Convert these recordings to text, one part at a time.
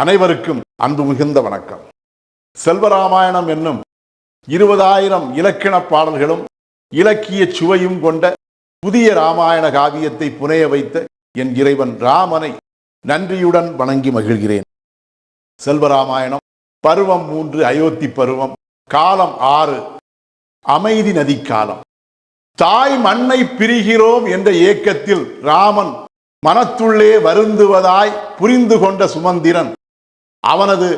அனைவருக்கும் அன்பு மிகுந்த வணக்கம். செல்வராமாயணம் என்னும் இருபதாயிரம் இலக்கண பாடல்களும் இலக்கிய சுவையும் கொண்ட புதிய ராமாயண காவியத்தை புனைய வைத்த என் இறைவன் ராமனை நன்றியுடன் வணங்கி மகிழ்கிறேன். செல்வராமாயணம் பருவம் மூன்று அயோத்தி பருவம் காலம் ஆறு அமைதி நதி காலம் தாய் மண்ணை பிரிகிறோம் என்ற ஏக்கத்தில் ராமன் மனத்துள்ளே வருந்துவதாய் புரிந்து கொண்ட சுமந்திரன் அவனது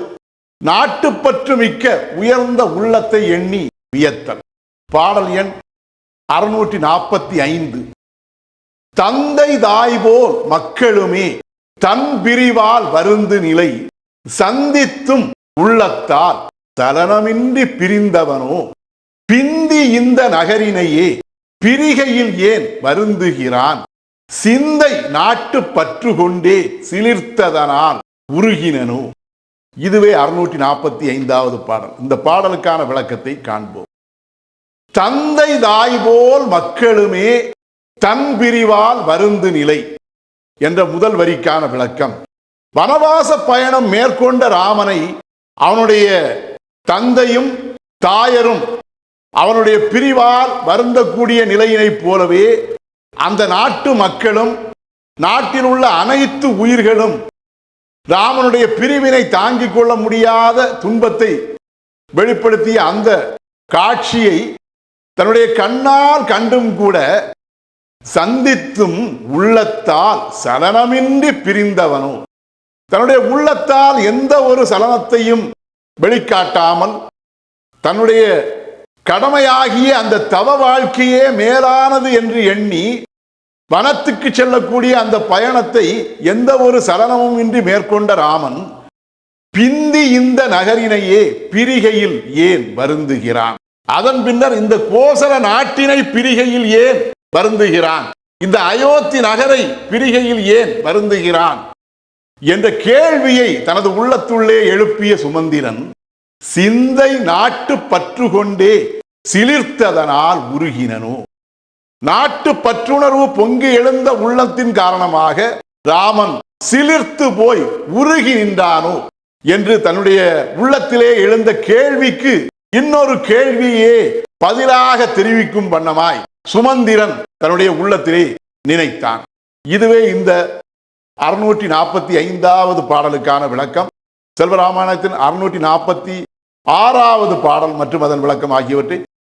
நாட்டுப்பற்று மிக்க உயர்ந்த உள்ளத்தை எண்ணி வியத்தல். பாடல் எண் அறுநூற்றி நாற்பத்தி ஐந்து தந்தை தாய் போல் மக்களுமே தன் பிரிவால் வருந்து நிலை சந்தித்தும் உள்ளத்தால் தலனமின்றி பிரிந்தவனோ பிந்தி இந்த நகரினையே பிரிகையில் ஏன் வருந்துகிறான்? சிந்தை நாட்டு பற்று கொண்டே சிலிர்த்ததனால் உருகினனோ? இதுவே அறுநூற்றி நாற்பத்தி ஐந்தாவது பாடல். இந்த பாடலுக்கான விளக்கத்தை காண்போம். தந்தை தாய் போல் மக்களுமே தன் பிரிவால் வருந்து நிலை என்ற முதல் வரிக்கான விளக்கம். வனவாச பயணம் மேற்கொண்ட ராமனை அவனுடைய தந்தையும் தாயரும் அவனுடைய பிரிவால் வருந்தக்கூடிய நிலையினைப் போலவே அந்த நாட்டு மக்களும் நாட்டில் உள்ள அனைத்து உயிர்களும் ராமனுடைய பிரிவினை தாங்கிக் கொள்ள முடியாத துன்பத்தை வெளிப்படுத்திய அந்த காட்சியை தன்னுடைய கண்ணால் கண்டும் கூட சந்தித்தும் உள்ளத்தால் சலனமின்றி பிரிந்தவனோ. தன்னுடைய உள்ளத்தால் எந்த ஒரு சலனத்தையும் வெளிக்காட்டாமல் தன்னுடைய கடமையாகிய அந்த தவ வாழ்க்கையே மேலானது என்று எண்ணி வனத்துக்கு செல்லக்கூடிய அந்த பயணத்தை எந்த ஒரு சலனமும் இன்றி மேற்கொண்ட ராமன் பிந்தி இந்த நகரினையே பிரிகையில் ஏன் வருந்துகிறான்? அதன் பின்னர் இந்த கோசல நாட்டினை பிரிகையில் ஏன் வருந்துகிறான்? இந்த அயோத்தி நகரை பிரிகையில் ஏன் வருந்துகிறான்? என்ற கேள்வியை தனது உள்ளத்துள்ளே எழுப்பிய சுமந்திரன் சிந்தை நாட்டு பற்று கொண்டே சிலிர்த்ததனால் உருகினனோ? நாட்டு பற்றுணர்வு பொங்கி எழுந்த உள்ளத்தின் காரணமாக ராமன் சிலிர்த்து போய் உருகி நின்றானோ என்று தன்னுடைய உள்ளத்திலே எழுந்த கேள்விக்கு இன்னொரு கேள்வியே பதிலாக தெரிவிக்கும் வண்ணமாய் சுமந்திரன் தன்னுடைய உள்ளத்திலே நினைத்தான். இதுவே இந்த அறுநூற்றி நாற்பத்தி ஐந்தாவது பாடலுக்கான விளக்கம். செல்வராமாயணத்தின் அறுநூற்றி நாற்பத்தி ஆறாவது பாடல் மற்றும் அதன் விளக்கம் ஆகியவற்றை